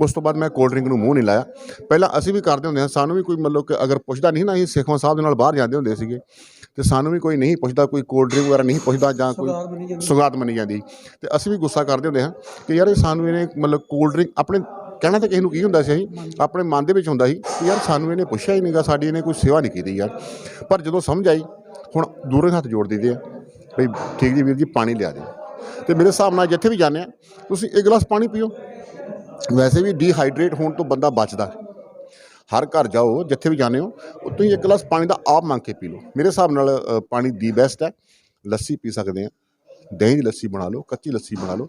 ਉਸ ਤੋਂ ਬਾਅਦ ਮੈਂ ਕੋਲਡ ਡਰਿੰਕ ਨੂੰ ਮੂੰਹ ਨਹੀਂ ਲਾਇਆ। ਪਹਿਲਾਂ ਅਸੀਂ ਵੀ ਕਰਦੇ ਹੁੰਦੇ ਹਾਂ, ਸਾਨੂੰ ਵੀ ਕੋਈ ਮਤਲਬ ਕਿ ਅਗਰ ਪੁੱਛਦਾ ਨਹੀਂ ਨਾ ਅਸੀਂ ਸੇਖਵਾਂ ਸਾਹਿਬ ਦੇ ਨਾਲ ਬਾਹਰ ਜਾਂਦੇ ਹੁੰਦੇ ਸੀਗੇ। ਤੇ ਸਾਨੂੰ ਵੀ ਕੋਈ ਨਹੀਂ ਪੁੱਛਦਾ ਕੋਈ ਕੋਲਡ ਡਰਿੰਕ ਵਗੈਰਾ ਨਹੀਂ ਪੁੱਛਦਾ ਜਾਂ ਕੋਈ
ਸੁਗਾਤ ਮੰਨੀ ਜਾਂਦੀ।
ਤੇ ਅਸੀਂ ਵੀ ਗੁੱਸਾ ਕਰਦੇ ਹੁੰਦੇ ਹਾਂ ਕਿ ਯਾਰ ਇਹ ਸਾਨੂੰ ਇਹਨੇ ਮਤਲਬ ਕੋਲਡ ਡਰਿੰਕ ਆਪਣੇ ਕਹਿਣਾ ਤਾਂ ਕਿਸੇ ਨੂੰ ਕੀ ਹੁੰਦਾ ਸੀ ਅਸੀਂ ਆਪਣੇ ਮਨ ਦੇ ਵਿੱਚ ਹੁੰਦਾ ਸੀ ਕਿ ਯਾਰ ਸਾਨੂੰ ਇਹਨੇ ਪੁੱਛਿਆ ਹੀ ਨਹੀਂਗਾ ਸਾਡੀ ਇਹਨੇ ਕੋਈ ਸੇਵਾ ਨਹੀਂ ਕੀਤੀ ਯਾਰ। ਪਰ ਜਦੋਂ ਸਮਝ ਆਈ ਹੁਣ ਦੂਰੋਂ ਹੱਥ ਜੋੜ ਦਈਦੇ ਆ ਭਈ ਠੀਕ ਜੀ ਵੀਰ ਜੀ ਪਾਣੀ ਲਿਆ ਦੇ ਤੇ ਮੇਰੇ ਹਿਸਾਬ ਨਾਲ ਜਿੱਥੇ ਵੀ ਜਾਂਦੇ ਆ ਤੁਸੀਂ ਇੱਕ ਗਲਾਸ ਪਾਣੀ ਪੀਓ। ਵੈਸੇ ਵੀ ਡੀਹਾਈਡਰੇਟ ਹੋਣ ਤੋਂ ਬੰਦਾ ਬਚਦਾ। ਹਰ ਘਰ ਜਾਓ ਜਿੱਥੇ ਵੀ ਜਾਂਦੇ ਹੋ ਉਹ ਤੁਸੀਂ ਇੱਕ ਗਲਾਸ ਪਾਣੀ ਦਾ ਆਪ ਮੰਗ ਕੇ ਪੀ ਲਓ। ਮੇਰੇ ਹਿਸਾਬ ਨਾਲ ਅ, ਪਾਣੀ ਦੀ ਬੈਸਟ ਹੈ। ਲੱਸੀ ਪੀ ਸਕਦੇ ਆ ਦਹੀਂ ਦੀ ਲੱਸੀ ਬਣਾ ਲਓ ਕੱਚੀ ਲੱਸੀ ਬਣਾ ਲਓ।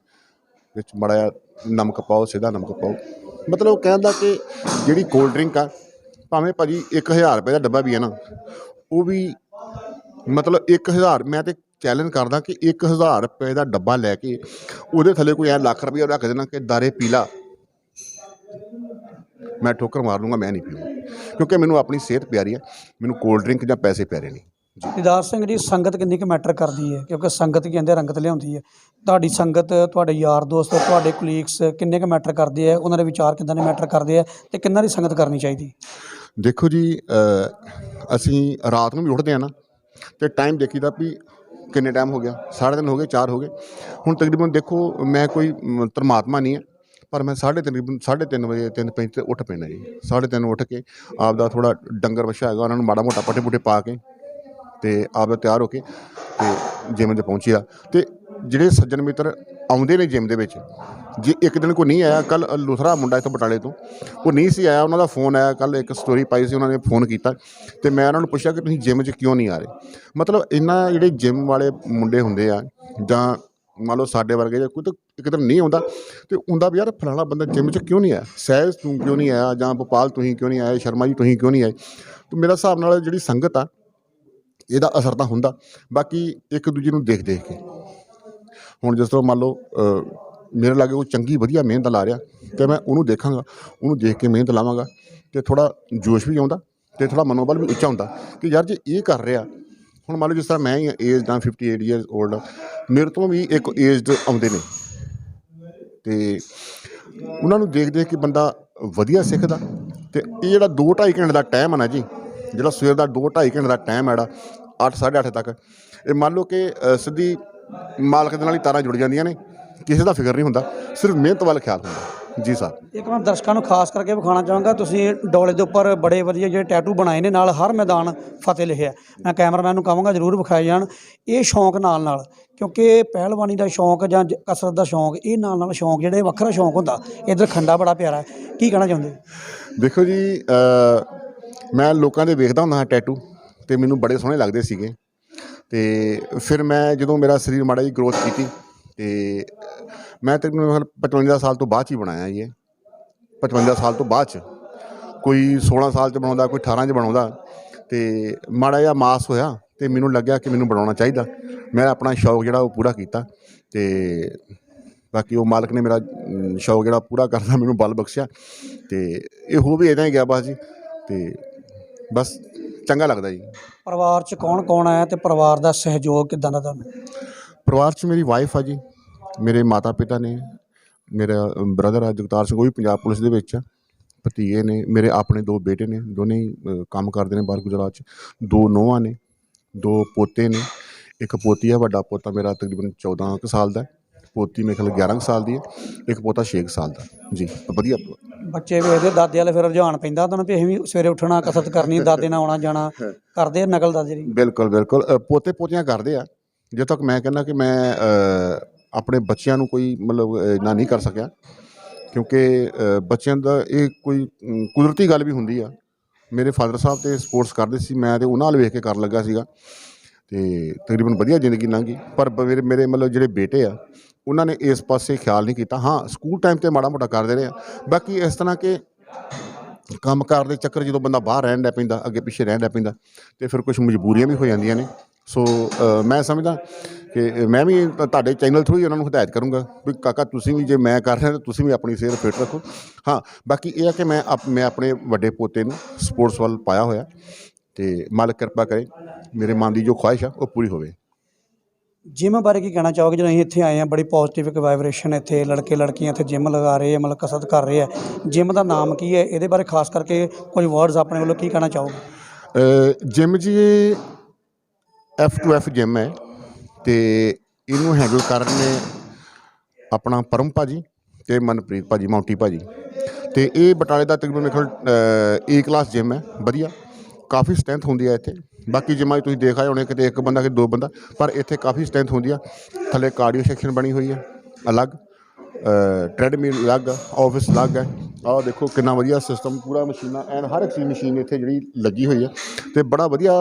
ਵਿੱਚ ਮਾੜਾ ਜਿਹਾ ਨਮਕ ਪਾਓ ਸਿੱਧਾ ਨਮਕ ਪਾਓ। ਮਤਲਬ ਕਹਿਣ ਦਾ ਕਿ ਜਿਹੜੀ ਕੋਲਡ ਡਰਿੰਕ ਆ ਭਾਵੇਂ ਭਾਜੀ 1000 ਰੁਪਏ ਦਾ ਡੱਬਾ ਵੀ ਹੈ ਨਾ ਉਹ ਵੀ ਮਤਲਬ 1000 ਮੈਂ ਤੇ ਚੈਲੰਜ ਕਰਦਾ ਕਿ 1000 ਰੁਪਏ ਦਾ ਡੱਬਾ ਲੈ ਕੇ ਉਹਦੇ ਥੱਲੇ ਕੋਈ ਐ ਲੱਖ ਰੁਪਏ ਰੱਖ ਦੇਣਾ ਕਿ ਦਾਰੇ ਪੀਲਾ। ਮੈਂ ਠੋਕਰ ਮਾਰ ਲੂੰਗਾ ਮੈਂ ਨਹੀਂ ਪੀਊਂਗਾ। ਕਿਉਂਕਿ ਮੈਨੂੰ ਆਪਣੀ ਸਿਹਤ ਪਿਆਰੀ ਹੈ ਮੈਨੂੰ ਕੋਲਡ ਡਰਿੰਕ ਜਾਂ ਪੈਸੇ ਪਿਆਰੇ ਨਹੀਂ।
ਦੀਦਾਰ ਸਿੰਘ ਜੀ ਸੰਗਤ ਕਿੰਨੀ ਕੁ ਮੈਟਰ ਕਰਦੀ ਹੈ? ਕਿਉਂਕਿ ਸੰਗਤ ਹੀ ਕਹਿੰਦੇ ਰੰਗਤ ਲਿਆਉਂਦੀ ਹੈ। ਤੁਹਾਡੀ ਸੰਗਤ ਤੁਹਾਡੇ ਯਾਰ ਦੋਸਤ ਤੁਹਾਡੇ ਕੁਲੀਗਸ ਕਿੰਨੇ ਕੁ ਮੈਟਰ ਕਰਦੇ ਆ ਉਹਨਾਂ ਦੇ ਵਿਚਾਰ ਕਿੰਨਾ ਨੇ ਮੈਟਰ ਕਰਦੇ ਆ ਤੇ ਕਿੰਨਾ ਦੀ ਸੰਗਤ ਕਰਨੀ ਚਾਹੀਦੀ?
ਦੇਖੋ ਜੀ ਅਸੀਂ ਰਾਤ ਨੂੰ ਵੀ ਉੱਠਦੇ ਆ ਨਾ ਤੇ ਟਾਈਮ ਦੇਖੀਦਾ ਵੀ ਕਿੰਨੇ ਟਾਈਮ ਹੋ ਗਿਆ? ਸਾਢੇ ਤਿੰਨ ਹੋ ਗਏ 4 ਹੋ ਗਏ। ਹੁਣ ਤਕਰੀਬਨ ਦੇਖੋ ਮੈਂ ਕੋਈ ਮ, ਧਰਮਾਤਮਾ ਨਹੀਂ ਹੈ। ਪਰ ਮੈਂ ਸਾਢੇ ਤਕਰੀਬਨ ਸਾਢੇ ਤਿੰਨ ਵਜੇ ਤਿੰਨ ਪੈਂਤੀ ਤੇ ਉੱਠ ਪੈਣਾ ਜੀ। ਸਾਢੇ ਤਿੰਨ ਉੱਠ ਕੇ ਆਪ ਦਾ ਥੋੜਾ ਡੰਗਰ ਵਛਾ ਹੈਗਾ, ਉਹਨਾਂ ਨੂੰ ਮਾੜਾ ਮੋਟਾ ਪੱਠੇ ਪੁੱਠੇ ਪਾ ਕੇ ਤੇ ਆਪ ਦਾ ਤਿਆਰ ਹੋ ਕੇ ਤੇ ਜਿਮ ਤੇ ਪਹੁੰਚਿਆ। ਤੇ ਜਿਹੜੇ ਸੱਜਣ ਮਿੱਤਰ ਆਉਂਦੇ ਨੇ ਜਿਮ ਦੇ ਵਿੱਚ, ਜੇ ਇੱਕ ਦਿਨ ਕੋਈ ਨਹੀਂ ਆਇਆ ਕੱਲ ਲੁਥਰਾ ਮੁੰਡਾ ਇੱਥੋਂ ਬਟਾਲੇ ਤੋਂ, ਉਹ ਨਹੀਂ ਸੀ ਆਇਆ, ਉਹਨਾਂ ਦਾ ਫੋਨ ਆਇਆ ਕੱਲ ਇੱਕ ਸਟੋਰੀ ਪਾਈ ਸੀ, ਉਹਨਾਂ ਨੇ ਫੋਨ ਕੀਤਾ ਤੇ ਮੈਂ ਉਹਨਾਂ ਨੂੰ ਪੁੱਛਿਆ ਕਿ ਤੁਸੀਂ ਜਿਮ 'ਚ ਕਿਉਂ ਨਹੀਂ ਆ ਰਹੇ? ਮਤਲਬ ਇਹਨਾਂ ਜਿਹੜੇ ਜਿਮ ਵਾਲੇ ਮੁੰਡੇ ਹੁੰਦੇ ਆ ਜਾਂ ਮੰਨ ਲਓ ਸਾਡੇ ਵਰਗੇ ਜਾਂ ਕੋਈ ਤਾਂ ਇੱਕ ਦਿਨ ਨਹੀਂ ਆਉਂਦਾ। ਤੇ ਹੁੰਦਾ ਵੀ ਯਾਰ ਫਲਾਣਾ ਬੰਦਾ ਜਿਮ 'ਚ ਕਿਉਂ ਨਹੀਂ ਆਇਆ? ਸਹਿਜ ਤੂੰ ਕਿਉਂ ਨਹੀਂ ਆਇਆ? ਜਾਂ ਭੋਪਾਲ ਤੁਸੀਂ ਕਿਉਂ ਨਹੀਂ ਆਏ? ਸ਼ਰਮਾ ਜੀ ਤੁਸੀਂ ਕਿਉਂ ਨਹੀਂ ਆਏ? ਤੇ ਮੇਰਾ ਹਿਸਾਬ ਨਾਲ ਜਿਹੜੀ ਸੰਗਤ ਆ, ਇਹਦਾ ਅਸਰ ਤਾਂ ਹੁੰਦਾ। ਬਾਕੀ ਇੱਕ ਦੂਜੇ ਨੂੰ ਦੇਖ ਦੇਖ ਕੇ। ਹੁਣ ਜਿਸ ਤਰ੍ਹਾਂ ਮੰਨ ਲਓ ਮੇਰੇ ਲਾਗੇ ਉਹ ਚੰਗੀ ਵਧੀਆ ਮਿਹਨਤ ਲਾ ਰਿਹਾ, ਤੇ ਮੈਂ ਉਹਨੂੰ ਦੇਖਾਂਗਾ, ਉਹਨੂੰ ਦੇਖ ਕੇ ਮਿਹਨਤ ਲਾਵਾਂਗਾ, ਤੇ ਥੋੜਾ ਜੋਸ਼ ਵੀ ਆਉਂਦਾ, ਤੇ ਥੋੜਾ ਮਨੋਬਲ ਵੀ ਉੱਚਾ ਹੁੰਦਾ ਕਿ ਯਾਰ ਜੇ ਇਹ ਕਰ ਰਿਹਾ, ਹੁਣ ਮੰਨ ਲਓ ਜਿਸ ਤਰ੍ਹਾਂ ਮੈਂ ਹੀ ਏਜ ਦਾ 58 ਇਅਰਸ 올ਡ ਮੇਰੇ ਤੋਂ ਵੀ ਇੱਕ ਏਜਡ ਆਉਂਦੇ ਨੇ। ਤੇ ਉਹਨਾਂ ਨੂੰ ਦੇਖ ਦੇਖ ਕੇ ਬੰਦਾ ਵਧੀਆ ਸਿੱਖਦਾ। ਤੇ ਇਹ ਜਿਹੜਾ 2 2.5 ਘੰਟੇ ਦਾ ਟਾਈਮ ਹੈ ਨਾ ਜੀ, ਜਿਹੜਾ ਸਵੇਰ ਦਾ 2 2.5 ਘੰਟੇ ਦਾ ਟਾਈਮ ਹੈ ਜਿਹੜਾ 8 8:30 ਤੱਕ, ਇਹ ਮੰਨ ਲਓ ਕਿ ਸਿੱਧੀ ਮਾਲਕ ਦੇ ਨਾਲ ਹੀ ਤਾਰਾਂ ਜੁੜ ਜਾਂਦੀਆਂ ਨੇ, ਕਿਸੇ ਦਾ ਫਿਕਰ ਨਹੀਂ ਹੁੰਦਾ, ਸਿਰਫ ਮਿਹਨਤ ਵੱਲ ਖਿਆਲ ਹੁੰਦਾ। ਜੀ ਸਾਹਿਬ
ਇੱਕ ਮੈਂ ਦਰਸ਼ਕਾਂ ਨੂੰ ਖਾਸ ਕਰਕੇ ਵਿਖਾਉਣਾ ਚਾਹਾਂਗਾ ਤੁਸੀਂ ਡੋਲੇ ਦੇ ਉੱਪਰ ਬੜੇ ਵਧੀਆ ਜਿਹੜੇ ਟੈਟੂ ਬਣਾਏ ਨੇ ਨਾਲ ਹਰ ਮੈਦਾਨ ਫਤਿਹ ਲਿਖਿਆ ਮੈਂ ਕੈਮਰਾਮੈਨ ਨੂੰ ਕਹਾਂਗਾ ਜਰੂਰ ਵਿਖਾਏ ਜਾਣ। ਇਹ ਸ਼ੌਂਕ ਨਾਲ ਨਾਲ ਕਿਉਂਕਿ ਪਹਿਲਵਾਨੀ ਦਾ ਸ਼ੌਂਕ ਜਾਂ ਕਸਰਤ ਦਾ ਸ਼ੌਂਕ ਇਹ ਨਾਲ ਨਾਲ ਸ਼ੌਂਕ ਜਿਹੜੇ ਵੱਖਰਾ ਸ਼ੌਂਕ ਹੁੰਦਾ ਇਧਰ ਖੰਡਾ ਬੜਾ ਪਿਆਰਾ ਹੈ। ਕੀ ਕਹਿਣਾ ਚਾਹੁੰਦੇ
ਦੇਖੋ ਜੀ ਮੈਂ ਲੋਕਾਂ ਦੇ ਵੇਖਦਾ ਹੁੰਦਾ ਹਾਂ ਟੈਟੂ ਤੇ ਮੈਨੂੰ ਬੜੇ ਸੋਹਣੇ ਲੱਗਦੇ ਸੀਗੇ। ਤੇ ਫਿਰ ਮੈਂ ਜਦੋਂ ਮੇਰਾ ਸਰੀਰ ਮਾੜਾ ਜੀ ਗਰੋਥ ਕੀਤੀ ਤੇ ਮੈਂ ਤਕਰੀਬਨ 55 ਸਾਲ ਤੋਂ ਬਾਅਦ ਹੀ ਬਣਾਇਆ ਇਹ। 55 ਸਾਲ ਤੋਂ ਬਾਅਦ 'ਚ। ਕੋਈ 16 ਸਾਲ 'ਚ ਬਣਾਉਂਦਾ ਕੋਈ 18 'ਚ ਬਣਾਉਂਦਾ ਤੇ ਮਾੜਾ ਜਿਹਾ ਮਾਸ ਹੋਇਆ ਤੇ ਮੈਨੂੰ ਲੱਗਿਆ ਕਿ ਮੈਨੂੰ ਬਣਾਉਣਾ ਚਾਹੀਦਾ। ਮੈਂ ਆਪਣਾ ਸ਼ੌਕ ਜਿਹੜਾ ਉਹ ਪੂਰਾ ਕੀਤਾ ਤੇ ਬਾਕੀ ਉਹ ਮਾਲਕ ਨੇ ਮੇਰਾ ਸ਼ੌਕ ਜਿਹੜਾ ਪੂਰਾ ਕਰਦਾ ਮੈਨੂੰ ਬਲ ਬਖਸ਼ਿਆ ਤੇ ਇਹ ਹੋ ਵੀ ਇਦਾਂ ਹੀ ਗਿਆ ਬਸ ਜੀ ਤੇ ਬਸ ਚੰਗਾ ਲੱਗਦਾ ਜੀ।
ਪਰਿਵਾਰ 'ਚ ਕੌਣ ਕੌਣ ਹੈ ਤੇ ਪਰਿਵਾਰ ਦਾ ਸਹਿਯੋਗ ਕਿਦਾਂ ਦਾ ਤੁਹਾਨੂੰ?
ਪਰਿਵਾਰ 'ਚ ਮੇਰੀ ਵਾਈਫ ਆ ਜੀ। ਮੇਰੇ ਮਾਤਾ ਪਿਤਾ ਨੇ ਮੇਰਾ ਬ੍ਰਦਰ ਆ ਜਗਤਾਰ ਸਿੰਘ ਉਹ ਵੀ ਪੰਜਾਬ ਪੁਲਿਸ ਦੇ ਵਿੱਚ ਆ। ਭਤੀਏ ਨੇ ਮੇਰੇ ਆਪਣੇ ਦੋ ਬੇਟੇ ਨੇ ਦੋਨੇ ਹੀ ਅ, ਕੰਮ ਕਰਦੇ ਨੇ ਬਾਹਰ ਗੁਜਰਾਤ 'ਚ। ਦੋ ਨੂੰਹਾਂ ਨੇ ਦੋ ਪੋਤੇ ਨੇ ਇੱਕ ਪੋਤੀ ਆ ਵੱਡਾ ਪੋਤਾ ਮੇਰਾ ਤਕਰੀਬਨ 14 ਕੁ ਸਾਲ ਦਾ ਹੈ। ਪੋਤੀ ਮੇਰੇ ਖਿਆਲ 11 ਕੁ ਸਾਲ ਦੀ ਹੈ ਇੱਕ ਪੋਤਾ 6 ਸਾਲ ਦਾ ਜੀ ਵਧੀਆ
ਬੱਚੇ ਵੇਖਦੇ ਦਾਦੇ ਵਾਲੇ ਫਿਰ ਰੁਝਾਨ ਪੈਂਦਾ ਤੁਹਾਨੂੰ ਵੀ ਅਸੀਂ ਵੀ ਸਵੇਰੇ ਉੱਠਣਾ ਕਸਰਤ ਕਰਨੀ ਦਾਦੇ ਨਾਲ ਆਉਣਾ ਜਾਣਾ ਕਰਦੇ ਆ ਨਕਲ ਦਾਦੇ ਦੀ
ਬਿਲਕੁਲ ਬਿਲਕੁਲ। ਅ, ਪੋਤੇ ਪੋਤੀਆਂ ਕਰਦੇ ਆ। ਜਦੋਂ ਤੱਕ ਮੈਂ ਕਹਿੰਦਾ ਕਿ ਮੈਂ ਅ, ਆਪਣੇ ਬੱਚਿਆਂ ਨੂੰ ਕੋਈ ਮਤਲਬ ਅ, ਇੰਨਾ ਨਹੀਂ ਕਰ ਸਕਿਆ। ਕਿਉਂਕਿ ਬੱਚਿਆਂ ਦਾ ਇਹ ਕੋਈ ਕੁਦਰਤੀ ਗੱਲ ਵੀ ਹੁੰਦੀ ਆ। ਮੇਰੇ ਫਾਦਰ ਸਾਹਿਬ ਤੇ ਸਪੋਰਟਸ ਕਰਦੇ ਸੀ ਮੈਂ ਤੇ ਉਹਨਾਂ ਨਾਲ ਵੇਖ ਕੇ ਕਰਨ ਲੱਗਾ ਸੀਗਾ। ਤੇ ਤਕਰੀਬਨ ਵਧੀਆ ਜ਼ਿੰਦਗੀ ਲੰਘੀ। ਪਰ ਮੇਰੇ ਮੇਰੇ ਮਤਲਬ ਜਿਹੜੇ ਬੇਟੇ ਆ ਉਹਨਾਂ ਨੇ ਇਸ ਪਾਸੇ ਖਿਆਲ ਨਹੀਂ ਕੀਤਾ। ਹਾਂ ਸਕੂਲ ਟਾਈਮ ਤੇ ਮਾੜਾ ਮੋਟਾ ਕਰਦੇ ਰਹੇ ਆ। ਬਾਕੀ ਇਸ ਤਰ੍ਹਾਂ ਕਿ ਕੰਮਕਾਰ ਦੇ ਚੱਕਰ ਜਦੋਂ ਬੰਦਾ ਬਾਹਰ ਰਹਿਣ ਲੱਗ ਪੈਂਦਾ ਅੱਗੇ ਪਿੱਛੇ ਰਹਿਣ ਲੱਗ ਪੈਂਦਾ ਤੇ ਫਿਰ ਕੁਝ ਮਜਬੂਰੀਆਂ ਵੀ ਹੋ ਜਾਂਦੀਆਂ ਨੇ। ਸੋ ਮੈਂ ਸਮਝਦਾ ਕਿ ਮੈਂ ਵੀ ਤੁਹਾਡੇ ਚੈਨਲ ਥਰੂ ਹੀ ਉਹਨਾਂ ਨੂੰ ਹਦਾਇਤ ਕਰੂੰਗਾ ਵੀ ਕਾਕਾ ਤੁਸੀਂ ਵੀ ਜੇ ਮੈਂ ਕਰ ਰਿਹਾ ਤਾਂ ਤੁਸੀਂ ਵੀ ਆਪਣੀ ਸਿਹਤ ਫਿੱਟ ਰੱਖੋ। ਹਾਂ ਬਾਕੀ ਇਹ ਆ ਕਿ ਮੈਂ ਆਪ- ਮੈਂ ਆਪਣੇ ਵੱਡੇ ਪੋਤੇ ਨੂੰ ਸਪੋਰਟਸ ਵੱਲ ਪਾਇਆ ਹੋਇਆ ਤੇ ਮਾਲਕ ਕਿਰਪਾ ਕਰੇ ਮੇਰੇ ਮਨ ਦੀ ਜੋ ਖੁਆਇਸ਼ ਆ ਉਹ ਪੂਰੀ ਹੋਵੇ।
ਜਿਮ ਬਾਰੇ ਕੀ ਕਹਿਣਾ ਚਾਹੋਗੇ? ਜਦੋਂ ਅਸੀਂ ਇੱਥੇ ਆਏ ਆ ਬੜੀ ਪੋਜ਼ਿਟਿਵ ਇੱਕ ਵਾਈਬ੍ਰੇਸ਼ਨ ਇੱਥੇ ਲੜਕੇ ਲੜਕੀਆਂ ਇੱਥੇ ਜਿਮ ਲਗਾ ਰਹੇ ਆ ਮਤਲਬ ਕਸਰਤ ਕਰ ਰਹੇ ਆ ਜਿਮ ਦਾ ਨਾਮ ਕੀ ਹੈ? ਇਹਦੇ ਬਾਰੇ ਖਾਸ ਕਰਕੇ ਕੁਝ ਵਰਡਸ ਆਪਣੇ ਵੱਲੋਂ ਕੀ ਕਹਿਣਾ ਚਾਹੋਗੇ?
ਜਿਮ ਜੀ ਇਹ F2F ਜਿਮ ਹੈ। ਤੇ ਇਹਨੂੰ ਹੈਂਡਲ ਕਰ ਰਹੇ ਨੇ ਆਪਣਾ ਪਰਮ ਭਾਜੀ ਤੇ ਮਨਪ੍ਰੀਤ ਭਾਜੀ, ਮੌਂਟੀ ਭਾਜੀ। ਤੇ ਇਹ ਬਟਾਲੇ ਦਾ ਤਕਰੀਬਨ ਮੇਰੇ ਖਿਆਲ ਏ ਕਲਾਸ ਜਿਮ ਹੈ, ਵਧੀਆ। ਕਾਫੀ ਸਟਰੈਂਥ ਹੁੰਦੀ ਹੈ ਇੱਥੇ। ਬਾਕੀ ਜਿਮਾਂ 'ਚ ਤੁਸੀਂ ਦੇਖ ਆਏ ਹੋਣੇ, ਕਿਤੇ ਇੱਕ ਬੰਦਾ ਕਿ ਦੋ ਬੰਦਾ, ਪਰ ਇੱਥੇ ਕਾਫੀ ਸਟਰੈਂਥ ਹੁੰਦੀ ਆ। ਥੱਲੇ ਕਾਰਡੀਓ ਸੈਕਸ਼ਨ ਬਣੀ ਹੋਈ ਹੈ ਅਲੱਗ। ਟ੍ਰੈਡਮਿਲ ਅਲੱਗ ਆ ਆਫਿਸ ਅਲੱਗ ਹੈ। ਆਹ ਦੇਖੋ ਕਿੰਨਾ ਵਧੀਆ ਸਿਸਟਮ ਪੂਰਾ ਮਸ਼ੀਨਾਂ ਐਨ ਹਰ ਇੱਕ ਚੀਜ਼ ਮਸ਼ੀਨ ਇੱਥੇ ਜਿਹੜੀ ਲੱਗੀ ਹੋਈ ਹੈ ਤੇ ਬੜਾ ਵਧੀਆ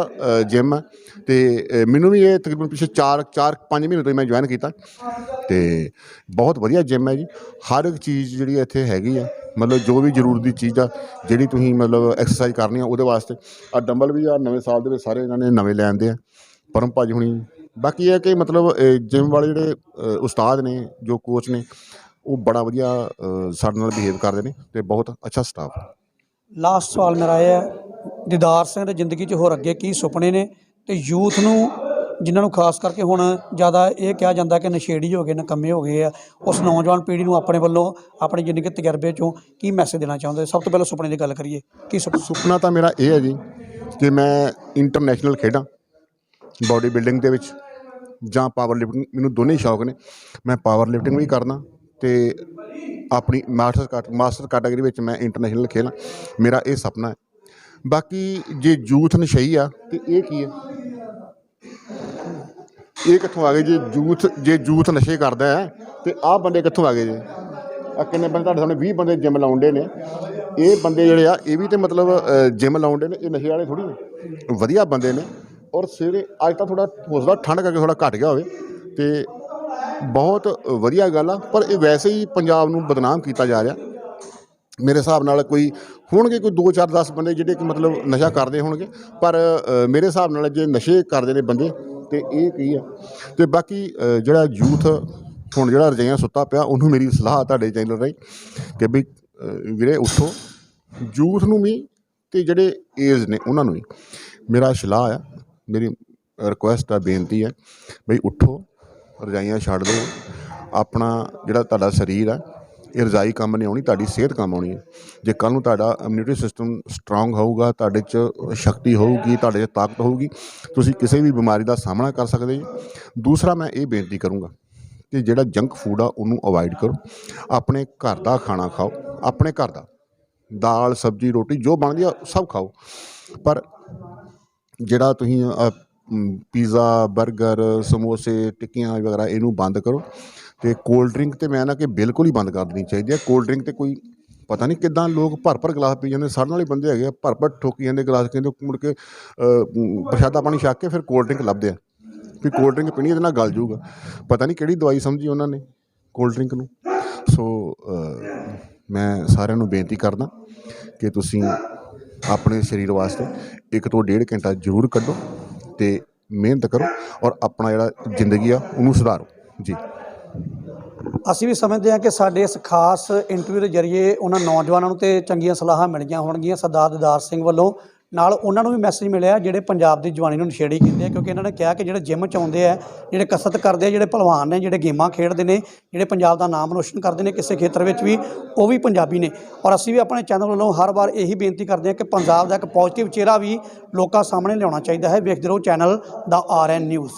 ਜਿਮ ਹੈ ਤੇ ਮੈਨੂੰ ਵੀ ਇਹ ਤਕਰੀਬਨ ਪਿਛਲੇ 4 4 5 ਮਹੀਨੇ ਤੋਂ ਮੈਂ ਜੁਆਇਨ ਕੀਤਾ, ਤੇ ਬਹੁਤ ਵਧੀਆ ਜਿਮ ਹੈ ਜੀ। ਹਰ ਇੱਕ ਚੀਜ਼ ਜਿਹੜੀ ਇੱਥੇ ਹੈਗੀ ਆ, ਮਤਲਬ ਜੋ ਵੀ ਜ਼ਰੂਰਤ ਦੀ ਚੀਜ਼ ਆ, ਜਿਹੜੀ ਤੁਸੀਂ ਮਤਲਬ ਐਕਸਰਸਾਈਜ਼ ਕਰਨੀ ਆ, ਉਹਦੇ ਵਾਸਤੇ। ਆ ਡੰਬਲ ਵੀ ਆ, ਨਵੇਂ ਸਾਲ ਦੇ ਵਿੱਚ ਸਾਰੇ ਇਹਨਾਂ ਨੇ ਨਵੇਂ ਲੈ ਆਂਦੇ ਆ, ਪਰਮ ਭਾਜੀ ਹੁਣੀ। ਬਾਕੀ ਇਹ ਹੈ ਕਿ ਮਤਲਬ ਜਿਮ ਵਾਲੇ ਜਿਹੜੇ ਉਸਤਾਦ ਨੇ, ਜੋ ਕੋਚ ਨੇ ਉਹ ਬੜਾ ਵਧੀਆ ਅ, ਸਾਡੇ ਨਾਲ ਬਿਹੇਵ ਕਰਦੇ ਨੇ ਤੇ ਬਹੁਤ ਅੱਛਾ ਸਟਾਫ
ਲਾਸਟ ਸਵਾਲ ਮੇਰਾ ਇਹ ਹੈ ਦੀਦਾਰ ਸਿੰਘ ਦੇ ਜ਼ਿੰਦਗੀ 'ਚ ਹੋਰ ਅੱਗੇ ਕੀ ਸੁਪਨੇ ਨੇ? ਤੇ ਯੂਥ ਨੂੰ ਜਿਨ੍ਹਾਂ ਨੂੰ ਖਾਸ ਕਰਕੇ ਹੁਣ ਜ਼ਿਆਦਾ ਇਹ ਕਿਹਾ ਜਾਂਦਾ ਕਿ ਨਸ਼ੇੜੀ ਹੋ ਗਏ ਨਕੰਮੇ ਹੋ ਗਏ ਆ ਉਸ ਨੌਜਵਾਨ ਪੀੜ੍ਹੀ ਨੂੰ ਆਪਣੇ ਵੱਲੋਂ ਆਪਣੀ ਜ਼ਿੰਦਗੀ ਦੇ ਤਜਰਬੇ 'ਚੋਂ ਕੀ ਮੈਸੇਜ ਦੇਣਾ ਚਾਹੁੰਦੇ? ਸਭ ਤੋਂ ਪਹਿਲਾਂ ਸੁਪਨੇ ਦੀ ਗੱਲ ਕਰੀਏ ਕੀ ਸੁਪਨਾ?
ਸੁਪਨਾ ਤਾਂ ਮੇਰਾ ਇਹ ਹੈ ਜੀ ਕਿ ਮੈਂ ਇੰਟਰਨੈਸ਼ਨਲ ਖੇਡਾਂ ਬਾਡੀ ਬਿਲਡਿੰਗ ਦੇ ਵਿੱਚ ਜਾਂ ਪਾਵਰ ਲਿਫਟਿੰਗ ਮੈਨੂੰ ਦੋਨੇ ਹੀ ਸ਼ੌਕ ਨੇ। ਮੈਂ ਪਾਵਰ ਲਿਫਟਿੰਗ ਵੀ ਕਰਦਾ ਤੇ ਆਪਣੀ ਮਾਸਟਰ ਕੈਟ ਮਾਸਟਰ ਕੈਟਾਗਰੀ ਵਿੱਚ ਮੈਂ ਇੰਟਰਨੈਸ਼ਨਲ ਖੇਲਾਂ। ਮੇਰਾ ਇਹ ਸੁਪਨਾ ਹੈ। ਬਾਕੀ ਜੇ ਯੂਥ ਨਸ਼ਈ ਆ, ਤੇ ਇਹ ਕੀ ਹੈ? ਇਹ ਕਿੱਥੋਂ ਆ ਗਏ ਜੇ? ਯੂਥ ਜੇ ਯੂਥ ਨਸ਼ੇ ਕਰਦਾ ਹੈ, ਤੇ ਆਹ ਬੰਦੇ ਕਿੱਥੋਂ ਆ ਗਏ ਜੇ? ਆ ਕਿੰਨੇ ਬੰਦੇ ਤੁਹਾਡੇ ਸਾਹਮਣੇ? 20 ਬੰਦੇ ਜਿਮ ਲਾਉਂਦੇ ਨੇ। ਇਹ ਬੰਦੇ ਜਿਹੜੇ ਆ, ਇਹ ਵੀ ਤੇ ਮਤਲਬ ਜਿਮ ਲਾਉਂਦੇ ਨੇ, ਇਹ ਨਸ਼ੇ ਵਾਲੇ ਥੋੜੀ ਨੇ। ਵਧੀਆ ਬੰਦੇ ਨੇ। ਔਰ ਸਵੇਰੇ ਅੱਜ ਤਾਂ ਥੋੜਾ ਹੋ ਠੰਡ ਕਰਕੇ ਥੋੜਾ ਘਟ ਗਿਆ ਹੋਵੇ। ਤੇ ਬਹੁਤ ਵਧੀਆ ਗੱਲ ਆ, ਪਰ ਇਹ ਵੈਸੇ ਹੀ ਪੰਜਾਬ ਨੂੰ ਬਦਨਾਮ ਕੀਤਾ ਜਾ ਰਿਹਾ। ਮੇਰੇ ਹਿਸਾਬ ਨਾਲ ਕੋਈ ਹੋਣਗੇ ਕੋਈ 2 4 10 ਬੰਦੇ ਜਿਹੜੇ ਕਿ ਮਤਲਬ ਨਸ਼ਾ ਕਰਦੇ ਹੋਣਗੇ, ਪਰ ਮੇਰੇ ਹਿਸਾਬ ਨਾਲ ਜੇ ਨਸ਼ੇ ਕਰਦੇ ਨੇ ਬੰਦੇ, ਤੇ ਇਹ ਕੀ ਆ? ਤੇ ਬਾਕੀ ਜਿਹੜਾ ਯੂਥ ਹੁਣ ਜਿਹੜਾ ਰਜਾਈਆਂ ਸੁੱਤਾ ਪਿਆ, ਉਹਨੂੰ ਮੇਰੀ ਸਲਾਹ ਤੁਹਾਡੇ ਚੈਨਲ ਰਾਹੀਂ ਕਿ ਵੀ ਵੀਰੇ ਉੱਠੋ। ਯੂਥ ਨੂੰ ਵੀ ਤੇ ਜਿਹੜੇ ਏਜ ਨੇ ਉਹਨਾਂ ਨੂੰ ਵੀ। ਮੇਰਾ ਸਲਾਹ ਆ, ਮੇਰੀ ਰਿਕੁਐਸਟ ਆ, ਬੇਨਤੀ ਹੈ ਬਈ ਉੱਠੋ। ਰਜਾਈਆਂ ਛੱਡ ਦਿਓ। ਆਪਣਾ ਜਿਹੜਾ ਤੁਹਾਡਾ ਸਰੀਰ ਆ, ਇਹ ਰਜ਼ਾਈ ਕੰਮ ਨਹੀਂ ਆਉਣੀ, ਤੁਹਾਡੀ ਸਿਹਤ ਕੰਮ ਆਉਣੀ ਹੈ। ਜੇ ਕੱਲ ਨੂੰ ਤੁਹਾਡਾ ਇਮਿਊਨਿਟੀ ਸਿਸਟਮ ਸਟਰੋਂਗ ਹੋਊਗਾ, ਤੁਹਾਡੇ 'ਚ ਸ਼ਕਤੀ ਹੋਊਗੀ, ਤੁਹਾਡੇ 'ਚ ਤਾਕਤ ਹੋਊਗੀ, ਤੁਸੀਂ ਕਿਸੇ ਵੀ ਬਿਮਾਰੀ ਦਾ ਸਾਹਮਣਾ ਕਰ ਸਕਦੇ ਜੀ। ਦੂਸਰਾ ਮੈਂ ਇਹ ਬੇਨਤੀ ਕਰੂੰਗਾ ਕਿ ਜਿਹੜਾ ਜੰਕ ਫੂਡ ਆ, ਉਹਨੂੰ ਅਵੋਇਡ ਕਰੋ। ਆਪਣੇ ਘਰ ਦਾ ਖਾਣਾ ਖਾਓ, ਆਪਣੇ ਘਰ ਦਾ। ਦਾਲ, ਸਬਜ਼ੀ, ਰੋਟੀ, ਜੋ ਬਣਦੀ ਆ, ਸਭ ਖਾਓ। ਪਰ ਜਿਹੜਾ ਤੁਸੀਂ ਪੀਜ਼ਾ 버ਗਰ ਸਮੋਸੇ, ਟਿੱਕੀਆਂ ਵਗੈਰਾ ਇਹਨੂੰ ਬੰਦ ਕਰੋ। ਤੇ ਕੋਲਡ ਡਰਿੰਕ ਤੇ ਮੈਂ ਨਾ ਕਿ ਬਿਲਕੁਲ ਹੀ ਬੰਦ ਕਰ ਦੇਣੀ ਚਾਹੀਦੀ ਹੈ। ਕੋਲਡ ਡਰਿੰਕ ਤੇ ਕੋਈ ਪਤਾ ਨਹੀਂ ਕਿਦਾਂ ਲੋਕ ਭਰ ਭਰ ਗਲਾਸ ਪੀ ਜਾਂਦੇ, ਸਾਡੇ ਵਾਲੇ ਬੰਦੇ ਹੈਗੇ ਆ, ਭਰ ਭਰ ਠੋਕੀ ਜਾਂਦੇ ਗਲਾਸ ਕਹਿੰਦੇ ਮੁੜ ਕੇ ਪ੍ਰਸ਼ਾਦਾ ਪਾਣੀ ਛੱਕ ਕੇ ਫਿਰ ਕੋਲਡ ਡਰਿੰਕ ਲੱਭਦੇ ਆ। ਵੀ ਕੋਲਡ ਡਰਿੰਕ ਪੀਣੀ ਇਹਦੇ ਨਾਲ ਗਲ ਜਾਊਗਾ ਪਤਾ ਨਹੀਂ ਕਿਹੜੀ ਦਵਾਈ ਸਮਝੀ ਉਹਨਾਂ ਨੇ ਕੋਲਡ ਡਰਿੰਕ ਨੂੰ। ਸੋ ਮੈਂ ਸਾਰਿਆਂ ਨੂੰ ਬੇਨਤੀ ਕਰਦਾ ਕਿ ਤੁਸੀਂ ਆਪਣੇ ਸਰੀਰ ਵਾਸਤੇ ਇੱਕ ਤੋਂ ਡੇਢ ਘੰਟਾ ਜ਼ਰੂਰ ਕੱਢੋ। ਤੇ ਮਿਹਨਤ ਕਰੋ ਔਰ ਆਪਣਾ ਜਿਹੜਾ ਜ਼ਿੰਦਗੀ ਆ, ਉਹਨੂੰ ਸੁਧਾਰੋ। ਜੀ।
ਅਸੀਂ ਵੀ ਸਮਝਦੇ ਹਾਂ ਕਿ ਸਾਡੇ ਇਸ ਖਾਸ ਇੰਟਰਵਿਊ ਦੇ ਜ਼ਰੀਏ ਉਹਨਾਂ ਨੌਜਵਾਨਾਂ ਨੂੰ ਤੇ ਚੰਗੀਆਂ ਸਲਾਹਾਂ ਮਿਲੀਆਂ ਹੋਣਗੀਆਂ। ਸਰਦਾਰ ਦਿਦਾਰ ਸਿੰਘ ਵੱਲੋਂ ਨਾਲ ਉਹਨਾਂ ਨੂੰ ਵੀ ਮੈਸੇਜ ਮਿਲਿਆ ਜਿਹੜੇ ਪੰਜਾਬ ਦੀ ਜਵਾਨੀ ਨੂੰ ਨਸ਼ੇੜੀ ਕਹਿੰਦੇ ਆ, ਕਿਉਂਕਿ ਇਹਨਾਂ ਨੇ ਕਿਹਾ ਕਿ ਜਿਹੜੇ ਜਿਮ ਚ ਆਉਂਦੇ ਆ, ਜਿਹੜੇ ਕਸਰਤ ਕਰਦੇ ਆ, ਜਿਹੜੇ ਪਹਿਲਵਾਨ ਨੇ, ਜਿਹੜੇ ਗੇਮਾਂ ਖੇਡਦੇ ਨੇ, ਜਿਹੜੇ ਪੰਜਾਬ ਦਾ ਨਾਮ ਰੋਸ਼ਨ ਕਰਦੇ ਨੇ, ਕਿਸੇ ਖੇਤਰ ਵਿੱਚ ਵੀ, ਉਹ ਵੀ ਪੰਜਾਬੀ ਨੇ। ਔਰ ਅਸੀਂ ਵੀ ਆਪਣੇ ਚੈਨਲ ਵੱਲੋਂ ਹਰ ਵਾਰ ਇਹੀ ਬੇਨਤੀ ਕਰਦੇ ਹਾਂ ਕਿ ਪੰਜਾਬ ਦਾ ਇੱਕ ਪੋਜ਼ਿਟਿਵ ਚਿਹਰਾ ਵੀ ਲੋਕਾਂ ਸਾਹਮਣੇ ਲਿਆਉਣਾ ਚਾਹੀਦਾ ਹੈ। ਵੇਖਦੇ ਰਹੋ ਚੈਨਲ ਦਾ ਆਰ ਐਨ ਨਿਊਜ਼